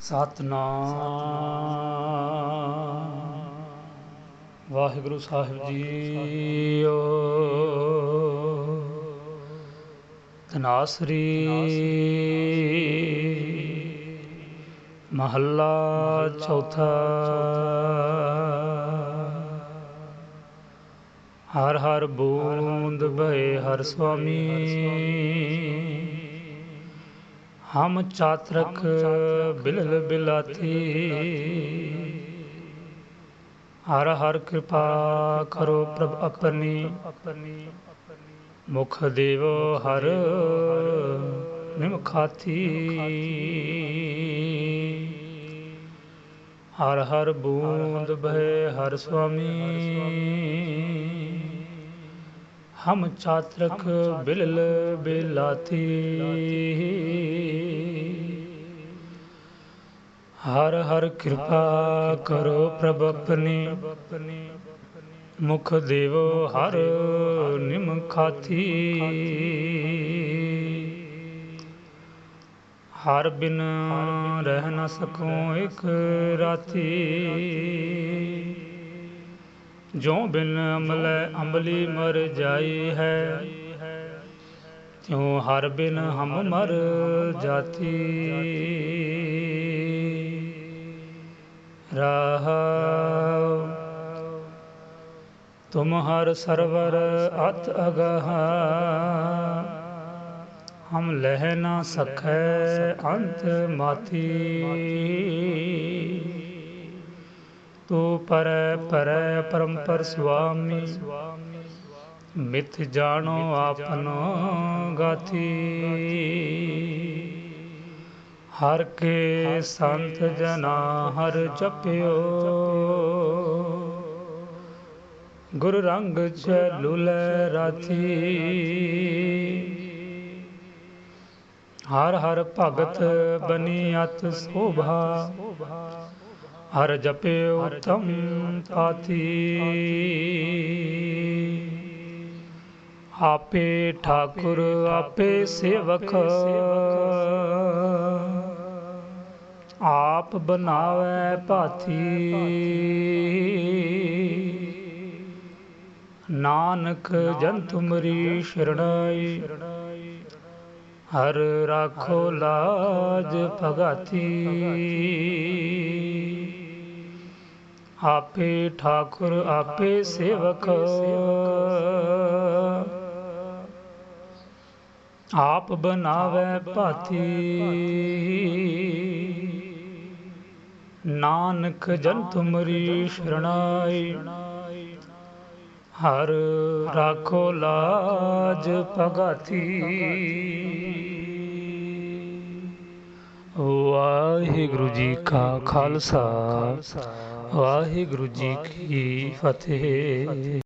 ਸਤਨਾਮ। ਵਾਹਿਗੁਰੂ ਸਾਹਿਬ JIO ਤਨਾਸਰੀ ਮਹੱਲਾ ਚੌਥਾ। ਹਰ ਹਰ ਬੂੰਦ ਬਏ ਹਰ ਸੁਆਮੀ ਹਮ ਚਾਤਰਕ ਬਿਲਲ ਬਿਲਾਤੀ। ਹਰ ਹਰ ਕਿਰਪਾ ਕਰੋ ਪ੍ਰਭ ਆਪਣੀ ਮੁਖ ਦੇਵੋ ਹਰ ਨਿਮਖਾਤੀ। ਹਰ ਹਰ ਬੂੰਦ ਭੈ ਹਰ ਸੁਆਮੀ। ਹਮ ਚਾਤਰਕ ਬਿਲਲ ਬਿਲਾਤੀ। ਹਰ ਹਰ ਕਿਰਪਾ ਕਰੋ ਪ੍ਰਭ ਆਪਣੀ। ਮੁਖ ਦੇਵੋ ਹਰ ਨਿਮਖਾਤੀ ਹਰ ਬਿਨ ਰਹਿ ਨ ਸਕੂੰ ਇਕ ਰਾਤੀ। ਜੋ ਬਿਨ ਅਮਲੇ ਅਮਲੀ ਮਰ ਜਾਈ ਹੈ। ਤਿਉ ਹਰ ਬਿਨ ਹਮ ਮਰ ਜਾਤੀ। ਰਾਹ, ਤੁਮ ਹਰ ਸਰਵਰ ਅਤ ਅਗਹ। ਹਮ ਲਹਿ ਨਾ ਸਕੈ ਅੰਤ ਮਾਤੀ। ਤੂ ਪਰੈ ਪਰੈ ਪਰੰਪਰ ਸੁਆਮੀ। ਮਿਥ ਜਾਣੋ ਆਪਨੋ ਗਾਤੀ ਹਰ ਕੇ ਸੰਤ ਜਨਾ ਹਰ ਜਪਿਓ ਗੁਰ ਰੰਗ ਚਲੁਲੇ ਰਾਤੀ ਹਰ ਹਰ ਭਗਤ ਬਨੀ ਅਤ ਸੋਭਾ। ਹਰ ਜਪਿਓ ਉਤਮ ਪਾਤੀ ਆਪੇ ਠਾਕੁਰ, ਆਪੇ ਸੇਵਕ। ਆਪ ਬਨਾਵੇ ਭਾਤੀ ਨਾਨਕ ਜਨ ਤੁਮਰੀ ਸ਼ਰਣਾਈ। ਹਰ ਰਾਖੋ ਲਾਜ ਭਗਾਤੀ। ਆਪੇ ਠਾਕੁਰ, ਆਪੇ ਸੇਵਕ। ਆਪ ਬਨਾਵੇ ਭਾਤੀ। ਨਾਨਕ ਜਨ ਤੁਮਰੀ ਸ਼ਰਣਾਈ। ਹਰ ਰਾਖੋ ਲਾਜ ਭਗਤੀ। ਵਾਹਿਗੁਰੂ ਜੀ ਕਾ ਖਾਲਸਾ ਵਾਹਿਗੁਰੂ ਜੀ ਕੀ ਫਤਿਹ।